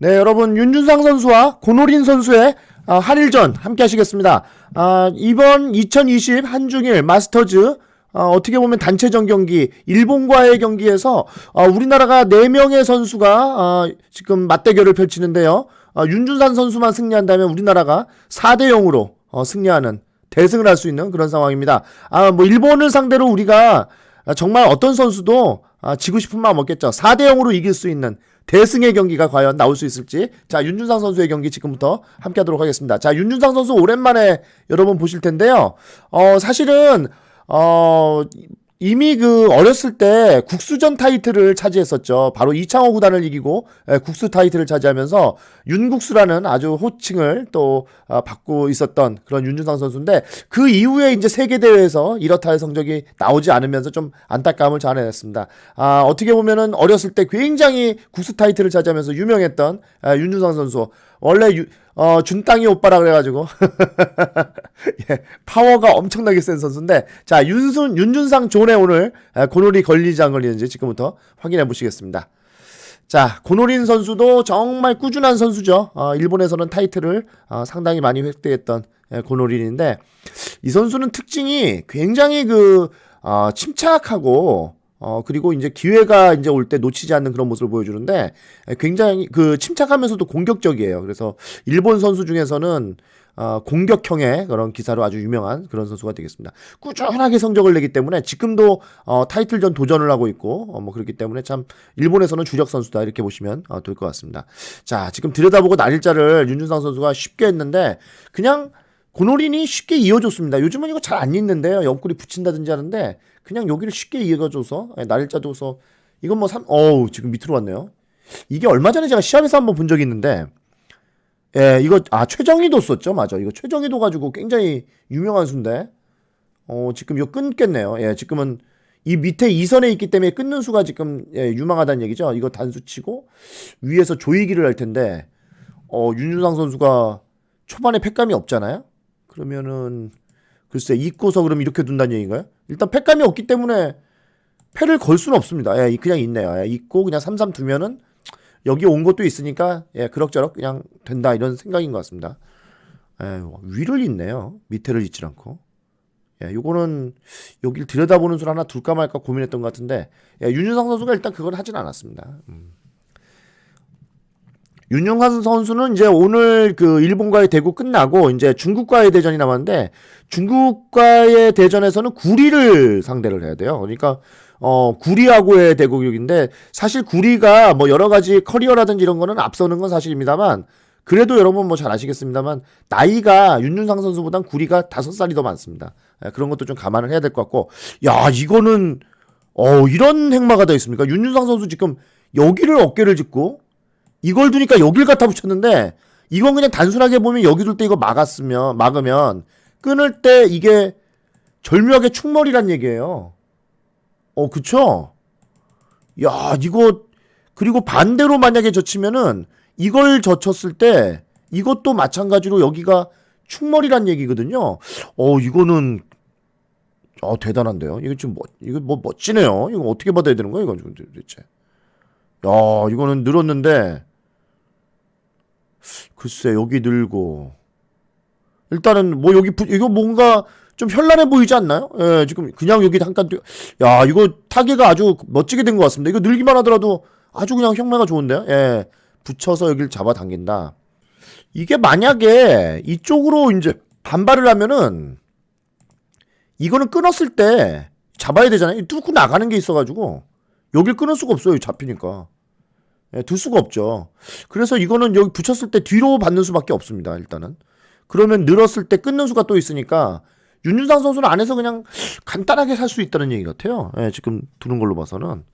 네, 여러분 윤준상 선수와 고노린 선수의 아, 한일전 함께 하시겠습니다. 아, 이번 2020 한중일 마스터즈 아, 어떻게 보면 단체전 경기 일본과의 경기에서 아, 우리나라가 4명의 선수가 아, 지금 맞대결을 펼치는데요. 아, 윤준산 선수만 승리한다면 우리나라가 4대 0으로 어, 승리하는 대승을 할 수 있는 그런 상황입니다. 아, 뭐 일본을 상대로 우리가 아, 정말 어떤 선수도 아, 지고 싶은 마음 없겠죠. 4대 0으로 이길 수 있는 대승의 경기가 과연 나올 수 있을지. 자, 윤준상 선수의 경기 지금부터 함께 하도록 하겠습니다. 자, 윤준상 선수 오랜만에 여러분 보실 텐데요. 어, 사실은, 어, 이미 그 어렸을 때 국수전 타이틀을 차지했었죠. 바로 이창호 구단을 이기고 예, 국수 타이틀을 차지하면서 윤국수라는 아주 호칭을 또 아, 받고 있었던 그런 윤준상 선수인데 그 이후에 이제 세계 대회에서 이렇다의 성적이 나오지 않으면서 좀 안타까움을 자아냈습니다. 아, 어떻게 보면은 어렸을 때 굉장히 국수 타이틀을 차지하면서 유명했던 아, 윤준상 선수. 원래 유, 어, 준땅이 오빠라 그래가지고 예, 파워가 엄청나게 센 선수인데 자 윤순 윤준상 존에 오늘 아, 고놀이 걸리지 안 걸리는지 지금부터 확인해 보시겠습니다. 자 고노린 선수도 정말 꾸준한 선수죠. 어, 일본에서는 타이틀을 어, 상당히 많이 획득했던 예, 고노린인데 이 선수는 특징이 굉장히 그 어, 침착하고 어, 그리고 이제 기회가 이제 올 때 놓치지 않는 그런 모습을 보여주는데 굉장히 그 침착하면서도 공격적이에요. 그래서 일본 선수 중에서는 어, 공격형의 그런 기사로 아주 유명한 그런 선수가 되겠습니다. 꾸준하게 성적을 내기 때문에 지금도 어, 타이틀전 도전을 하고 있고 어, 뭐 그렇기 때문에 참 일본에서는 주력 선수다 이렇게 보시면 어, 될것 같습니다. 자 지금 들여다보고 날일자를 윤준상 선수가 쉽게 했는데 그냥 고노린이 쉽게 이어줬습니다. 요즘은 이거 잘 안 읽는데요. 옆구리 붙인다든지 하는데 그냥 여기를 쉽게 이어줘서 예, 날짜 둬서 이건 뭐 삼, 어우 지금 밑으로 왔네요. 이게 얼마 전에 제가 시합에서 한번 본 적이 있는데 예 이거 아 최정희도 썼죠 맞아 이거 최정희도 가지고 굉장히 유명한 수인데 어 지금 이거 끊겠네요. 예 지금은 이 밑에 이선에 있기 때문에 끊는 수가 지금 예, 유망하다는 얘기죠. 이거 단수 치고 위에서 조이기를 할 텐데 어 윤준상 선수가 초반에 팩감이 없잖아요. 그러면은 글쎄 잊고서 그럼 이렇게 둔다는 얘기인가요? 일단 팩감이 없기 때문에 패를 걸 수는 없습니다. 예, 그냥 있네요. 예, 있고 그냥 3-3 두면은 여기 온 것도 있으니까 예, 그럭저럭 그냥 된다 이런 생각인 것 같습니다. 예, 위를 잇네요. 밑에를 잇질 않고. 예, 요거는 여길 들여다보는 술 하나 둘까 말까 고민했던 것 같은데 예, 윤준상 선수가 일단 그걸 하진 않았습니다. 음. 윤영환 선수는 이제 오늘 그 일본과의 대구 끝나고 이제 중국과의 대전이 남았는데 중국과의 대전에서는 구리를 상대를 해야 돼요. 그러니까 어 구리하고의 대국인데 사실 구리가 뭐 여러 가지 커리어라든지 이런 거는 앞서는 건 사실입니다만 그래도 여러분 뭐 잘 아시겠습니다만 나이가 윤준상 선수보단 구리가 다섯 살이 더 많습니다. 예, 그런 것도 좀 감안을 해야 될 것 같고 야 이거는 어 이런 행마가 더 있습니까? 윤준상 선수 지금 여기를 어깨를 짚고 이걸 두니까 여길 갖다 붙였는데 이건 그냥 단순하게 보면 여기 둘 때 이거 막았으면 막으면 끊을 때 이게 절묘하게 충머리란 얘기예요. 어 그쵸? 야 이거 그리고 반대로 만약에 젖히면은 이걸 젖혔을 때 이것도 마찬가지로 여기가 충머리란 얘기거든요. 어 이거는 어 대단한데요. 이거 좀 뭐, 이거 뭐 멋지네요. 이거 어떻게 받아야 되는 거예요, 이건 도대체? 야 이거는 늘었는데 글쎄 여기 늘고 일단은 뭐 여기 부, 이거 뭔가 좀 현란해 보이지 않나요? 예, 지금 그냥 여기 잠깐 뛰- 야 이거 타개가 아주 멋지게 된 것 같습니다. 이거 늘기만 하더라도 아주 그냥 형매가 좋은데요. 예, 붙여서 여기를 잡아 당긴다. 이게 만약에 이쪽으로 이제 반발을 하면은 이거는 끊었을 때 잡아야 되잖아요. 뚫고 나가는 게 있어가지고 여길 끊을 수가 없어요. 잡히니까. 예, 둘 수가 없죠. 그래서 이거는 여기 붙였을 때 뒤로 받는 수밖에 없습니다. 일단은. 그러면 늘었을 때 끊는 수가 또 있으니까 윤준상 선수는 안에서 그냥 간단하게 살 수 있다는 얘기 같아요. 예, 지금 두는 걸로 봐서는.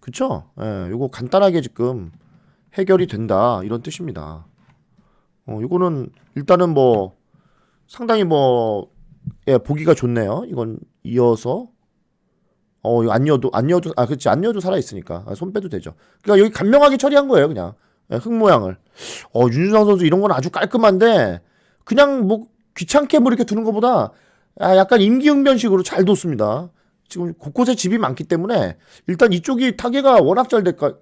그쵸? 예, 요거 간단하게 지금 해결이 된다. 이런 뜻입니다. 어, 요거는 일단은 뭐 상당히 뭐, 예, 보기가 좋네요. 이건 이어서 어, 이거 안 이어도, 안 이어도, 아, 그렇지. 안 이어도 살아있으니까. 아, 손 빼도 되죠. 그러니까 여기 간명하게 처리한 거예요, 그냥. 예, 흙 모양을. 어, 윤준상 선수 이런 건 아주 깔끔한데, 그냥 뭐, 귀찮게 뭐 이렇게 두는 것보다, 아, 약간 임기응변식으로 잘 뒀습니다. 지금 곳곳에 집이 많기 때문에, 일단 이쪽이 타개가 워낙 잘 될까,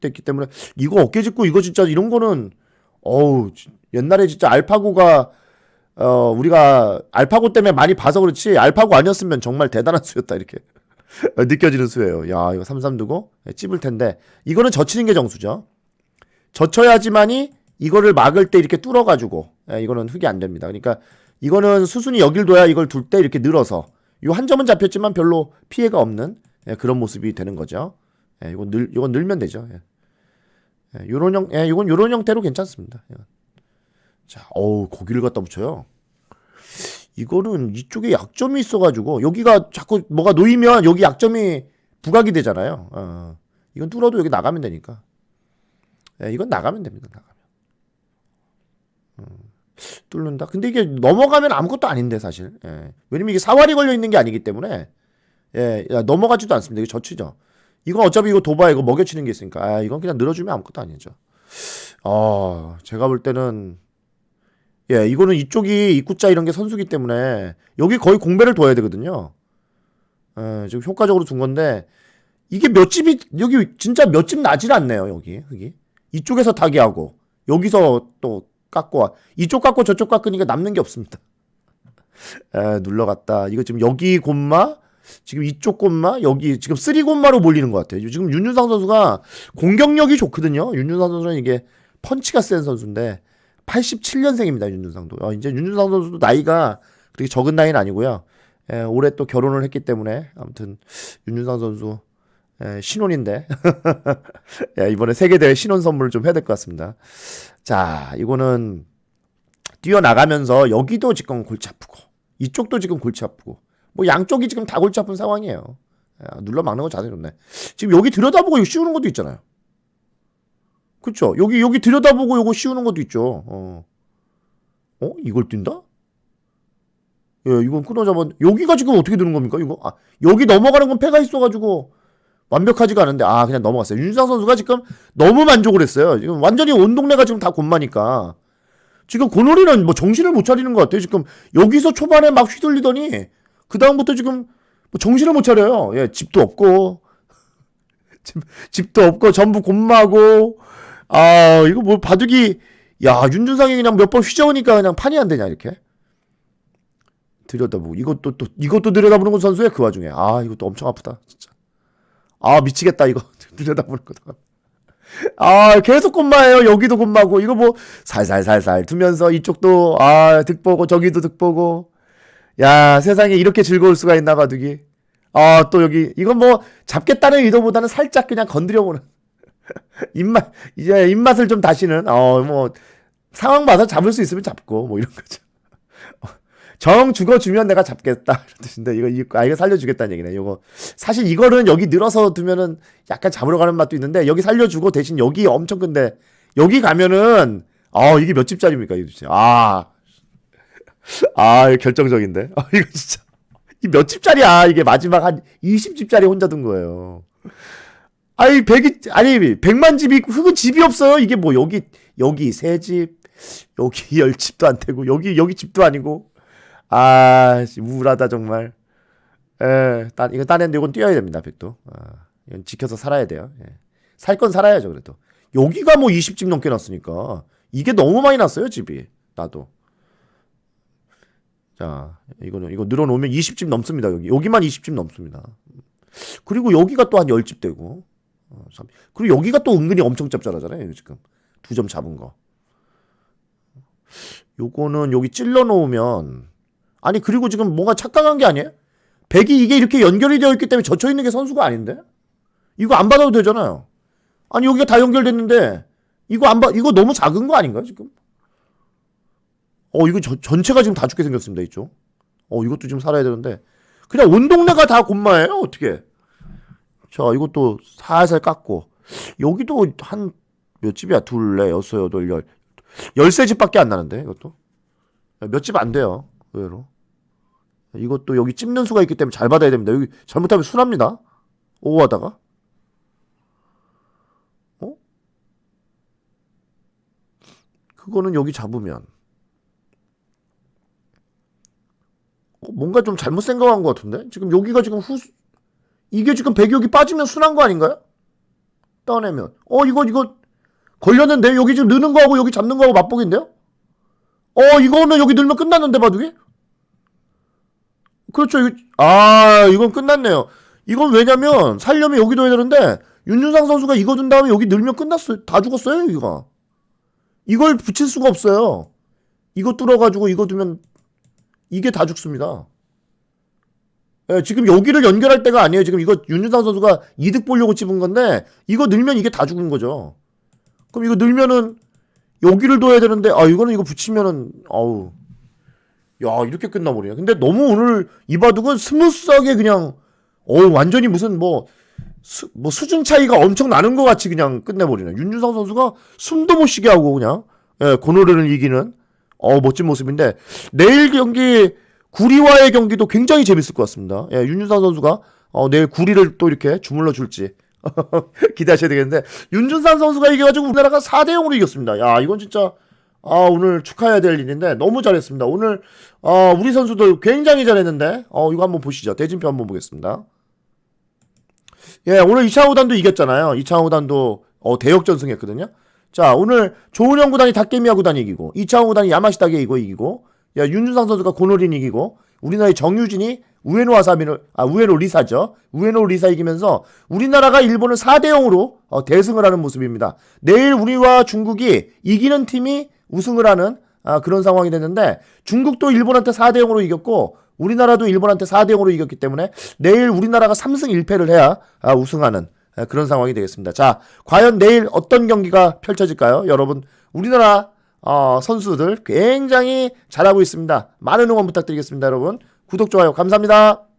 됐기 때문에 이거 어깨 짚고 이거 진짜 이런 거는 어우 진- 옛날에 진짜 알파고가 어 우리가 알파고 때문에 많이 봐서 그렇지 알파고 아니었으면 정말 대단한 수였다 이렇게 느껴지는 수예요. 야 이거 삼삼 두고 예, 찝을 텐데 이거는 젖히는 게 정수죠. 젖혀야지만이 이거를 막을 때 이렇게 뚫어가지고 예, 이거는 흙이 안 됩니다. 그러니까 이거는 수순이 여길 둬야 이걸 둘 때 이렇게 늘어서 이 한 점은 잡혔지만 별로 피해가 없는 예, 그런 모습이 되는 거죠. 예, 이건 늘 이건 늘면 되죠. 예. 예, 요런 형, 예, 이건 요런 형태로 괜찮습니다. 예. 자, 어우 고기를 갖다 붙여요. 이거는 이쪽에 약점이 있어가지고 여기가 자꾸 뭐가 놓이면 여기 약점이 부각이 되잖아요. 어, 이건 뚫어도 여기 나가면 되니까. 예, 이건 나가면 됩니다. 나가면. 음, 뚫는다. 근데 이게 넘어가면 아무것도 아닌데 사실. 예. 왜냐면 이게 사활이 걸려 있는 게 아니기 때문에 예, 야, 넘어가지도 않습니다. 이거 젖히죠. 이건 어차피 이거 도바 이거 먹여치는 게 있으니까 아, 이건 그냥 늘어주면 아무것도 아니죠. 아, 제가 볼 때는 예, 이거는 이쪽이 입구자 이런 게 선수기 때문에 여기 거의 공배를 둬야 되거든요. 예, 지금 효과적으로 둔 건데 이게 몇 집이 여기 진짜 몇 집 나질 않네요. 여기 여기 이쪽에서 타기 하고 여기서 또 깎고 와. 이쪽 깎고 저쪽 깎으니까 남는 게 없습니다. 에, 눌러갔다. 이거 지금 여기 곰마 지금 이쪽 곰마 여기 지금 쓰리 곰마로 몰리는 것 같아요. 지금 윤준상 선수가 공격력이 좋거든요. 윤준상 선수는 이게 펀치가 센 선수인데 87년생입니다. 윤준상도. 어, 이제 윤준상 선수도 나이가 그렇게 적은 나이는 아니고요. 에, 올해 또 결혼을 했기 때문에 아무튼 윤준상 선수 에, 신혼인데 야, 이번에 세계 대회 신혼 선물을 좀 해야 될 것 같습니다. 자, 이거는 뛰어나가면서 여기도 지금 골치 아프고 이쪽도 지금 골치 아프고 뭐 양쪽이 지금 다 골치 아픈 상황이에요. 야, 눌러 막는 거 자세 좋네. 지금 여기 들여다보고 이거 씌우는 것도 있잖아요. 그쵸? 여기 여기 들여다보고 이거 씌우는 것도 있죠. 어, 어 이걸 뛴다? 예, 이건 끊어잡았. 여기가 지금 어떻게 되는 겁니까? 이거 아 여기 넘어가는 건 패가 있어가지고 완벽하지가 않은데 아 그냥 넘어갔어요. 윤상 선수가 지금 너무 만족을 했어요. 지금 완전히 온 동네가 지금 다 곤마니까 지금 고놀이는 뭐 정신을 못 차리는 것 같아요. 지금 여기서 초반에 막 휘둘리더니 그 다음부터 지금 뭐 정신을 못 차려요. 예, 집도 없고 집, 집도 없고 전부 곤마고 아 이거 뭐 바둑이 야 윤준상이 그냥 몇 번 휘저으니까 그냥 판이 안 되냐 이렇게? 들여다보고 이것도 또 이것도 들여다보는 건 선수야 그 와중에. 아 이것도 엄청 아프다 진짜. 아 미치겠다 이거. 들여다보는 거다 아 계속 곤마예요. 여기도 곤마고. 이거 뭐 살살살살 두면서 이쪽도 아 득보고 저기도 득보고. 야 세상에 이렇게 즐거울 수가 있나 바둑이? 아 또 여기 이건 뭐 잡겠다는 의도보다는 살짝 그냥 건드려 보는 입맛 이제 입맛을 좀 다시는 어 뭐 상황 봐서 잡을 수 있으면 잡고 뭐 이런 거죠. 정 죽어 주면 내가 잡겠다 이런 뜻인데 이거 이거 아 이거 살려주겠다는 얘기네. 이거 사실 이거는 여기 늘어서 두면은 약간 잡으러 가는 맛도 있는데 여기 살려주고 대신 여기 엄청 큰데 여기 가면은 아 이게 몇 집짜리입니까 이거 진짜 아. 아, 이거 결정적인데. 아, 이거 진짜. 이 몇 집짜리야? 이게 마지막 한 20집짜리 혼자 둔 거예요. 아니, 백이, 아니, 백만 집이 있고, 흙은 집이 없어요. 이게 뭐, 여기, 여기 세 집, 여기 열 집도 안 되고, 여기, 여기 집도 아니고. 아, 씨, 우울하다, 정말. 에, 딴, 이거 따는데 이건 뛰어야 됩니다, 백도. 아, 이건 지켜서 살아야 돼요. 예. 살건 살아야죠, 그래도. 여기가 뭐 20집 넘게 났으니까. 이게 너무 많이 났어요, 집이. 나도. 자, 이거는 이거 늘어놓으면 20집 넘습니다. 여기 여기만 20집 넘습니다. 그리고 여기가 또 한 10집 되고, 어, 참. 그리고 여기가 또 은근히 엄청 짭짤하잖아요. 지금 두 점 잡은 거. 요거는 여기 찔러 놓으면 아니 그리고 지금 뭔가 착각한 게 아니에요? 백이 이게 이렇게 연결이 되어 있기 때문에 젖혀 있는 게 선수가 아닌데? 이거 안 받아도 되잖아요. 아니 여기가 다 연결됐는데 이거 안 받, 이거 너무 작은 거 아닌가요 지금? 어, 이거 저- 전체가 지금 다 죽게 생겼습니다, 이쪽. 어, 이것도 지금 살아야 되는데. 그냥 온 동네가 다 곤마예요, 어떻게. 자, 이것도 살살 깎고. 여기도 한, 몇 집이야? 둘, 넷, 여섯, 여덟, 열. 열세 집밖에 안 나는데, 이것도. 몇 집 안 돼요, 의외로. 이것도 여기 찝는 수가 있기 때문에 잘 받아야 됩니다. 여기 잘못하면 순합니다. 오하다가. 어? 그거는 여기 잡으면. 어, 뭔가 좀 잘못 생각한 것 같은데? 지금 여기가 지금 후, 이게 지금 배격이 빠지면 순한 거 아닌가요? 떠내면 어 이거 이거 걸렸는데 여기 지금 느는 거하고 여기 잡는 거하고 맞보기인데요? 어 이거면 여기 늘면 끝났는데 바둑이? 그렇죠. 이거, 아 이건 끝났네요. 이건 왜냐면 살려면 여기 둬야 되는데 윤준상 선수가 이거 둔 다음에 여기 늘면 끝났어요. 다 죽었어요 여기가. 이걸 붙일 수가 없어요. 이거 뚫어가지고 이거 두면 이게 다 죽습니다. 예, 지금 여기를 연결할 때가 아니에요. 지금 이거 윤준상 선수가 이득 보려고 집은 건데 이거 늘면 이게 다 죽은 거죠. 그럼 이거 늘면은 여기를 둬야 되는데 아 이거는 이거 붙이면은 아우 야 이렇게 끝나버리네. 근데 너무 오늘 이 바둑은 스무스하게 그냥 어 완전히 무슨 뭐, 수, 뭐 수준 차이가 엄청 나는 것 같이 그냥 끝내버리네. 윤준상 선수가 숨도 못 쉬게 하고 그냥 예, 고노래를 이기는 어 멋진 모습인데 내일 경기 구리와의 경기도 굉장히 재밌을 것 같습니다. 예, 윤준상 선수가 어, 내일 구리를 또 이렇게 주물러 줄지 기대하셔야 되겠는데 윤준상 선수가 이겨가지고 우리나라가 4대 0으로 이겼습니다. 야 이건 진짜 아 오늘 축하해야 될 일인데 너무 잘했습니다. 오늘 어, 우리 선수들 굉장히 잘했는데 어 이거 한번 보시죠. 대진표 한번 보겠습니다. 예 오늘 이창 호단도 이겼잖아요. 이창 호단도 어, 대역전승했거든요. 자 오늘 조은영 구단이 닭개미야 구단이 이기고 이창호 구단이 야마시다게 이거 이기고 야 윤준상 선수가 고노린 이기고 우리나라의 정유진이 우에노 아사미를 아 우에노 리사죠 우에노 리사 이기면서 우리나라가 일본을 4대 0으로 어, 대승을 하는 모습입니다. 내일 우리와 중국이 이기는 팀이 우승을 하는 아, 그런 상황이 됐는데 중국도 일본한테 4대 0으로 이겼고 우리나라도 일본한테 4대 0으로 이겼기 때문에 내일 우리나라가 3승 1패를 해야 아, 우승하는 아, 그런 상황이 되겠습니다. 자, 과연 내일 어떤 경기가 펼쳐질까요? 여러분, 우리나라 어, 선수들 굉장히 잘하고 있습니다. 많은 응원 부탁드리겠습니다, 여러분. 구독, 좋아요, 감사합니다.